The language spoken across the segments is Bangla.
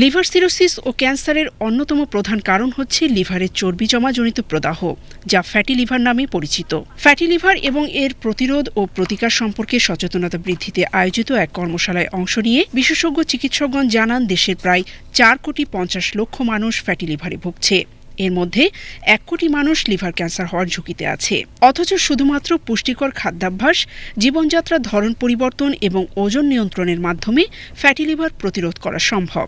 লিভার সিরোসিস ও ক্যান্সারের অন্যতম প্রধান কারণ হচ্ছে লিভারের চর্বি জমাজনিত প্রদাহ, যা ফ্যাটি লিভার নামে পরিচিত। ফ্যাটি লিভার এবং এর প্রতিরোধ ও প্রতিকার সম্পর্কে সচেতনতা বৃদ্ধিতে আয়োজিত এক কর্মশালায় অংশ নিয়ে বিশেষজ্ঞ চিকিৎসকগণ জানান, দেশের প্রায় চার কোটি পঞ্চাশ লক্ষ মানুষ ফ্যাটি লিভারে ভুগছে। এর মধ্যে এক কোটি মানুষ লিভার ক্যান্সার হওয়ার ঝুঁকিতে আছে। অথচ শুধুমাত্র পুষ্টিকর খাদ্যাভ্যাস, জীবনযাত্রার ধরন পরিবর্তন এবং ওজন নিয়ন্ত্রণের মাধ্যমে ফ্যাটি লিভার প্রতিরোধ করা সম্ভব।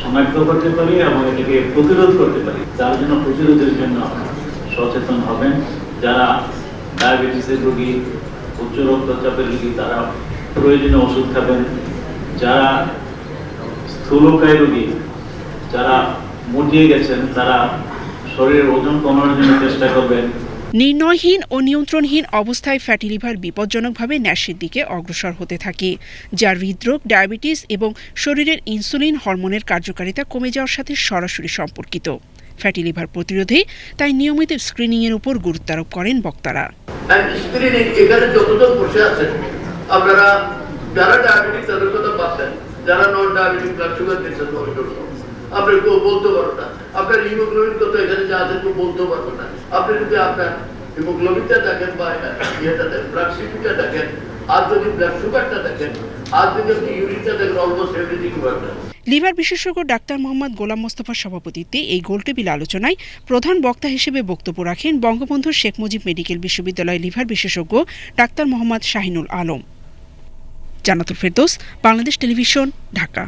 শনাক্ত করতে পারি এবং এটাকে প্রতিরোধ করতে পারি তার জন্য প্রতিরোধের জন্য সচেতন হবেন। যারা ডায়াবেটিসের রোগী, উচ্চ রক্তচাপের রোগী, তারা প্রয়োজনে ওষুধ খাবেন। যারা স্থূলকায় রোগী, যারা মুটিয়ে গেছেন তারা শরীরের ওজন কমানোর জন্য চেষ্টা করবেন। নির্ণয়হীন ও নিয়ন্ত্রণহীন অবস্থায় ফ্যাটি লিভার বিপজ্জনকভাবে ন্যাসের দিকে অগ্রসর হতে থাকে যা হৃদরোগ ডায়াবেটিস এবং শরীরের ইনসুলিন হরমোনের কার্যকারিতা কমে যাওয়ার সাথে সরাসরি সম্পর্কিত। ফ্যাটি লিভার প্রতিরোধে তাই নিয়মিত স্ক্রিনিংয়ের উপর গুরুত্বারোপ করেন বক্তারা। স্ক্রিনিং এখানে যতজন বসে আছেন আপনারা যারা ডায়াবেটিক তাদের কথা পাচ্ছেন যারা নন ডায়াবেটিক ব্লাড সুগার কেউ বলতে না। আপনার হিমোগ্লোবিন কত, এখানে যা আছে কেউ পারব না। আপনি যদি আপনার হিমোগ্লোবিনটা দেখেন বা ইয়েটা দেখেন ব্লাড সিপিটা দেখেন, আর যদি ব্লাড সুগারটা দেখেন, আর যদি আপনি ইউরিনটা দেখেন অলমোস্ট এভরিথিং লিভার বিশেষজ্ঞ ডাক্তার মোহাম্মদ গোলাম মোস্তফার সভাপতিত্বে এই গোলটেবিল আলোচনায় প্রধান বক্তা হিসেবে বক্তব্য রাখেন বঙ্গবন্ধু শেখ মুজিব মেডিকেল বিশ্ববিদ্যালয়ের লিভার বিশেষজ্ঞ ডাক্তার মোহাম্মদ শাহিনুল আলম। জানাতুল ফেরদৌস, বাংলাদেশ টেলিভিশন, ঢাকা।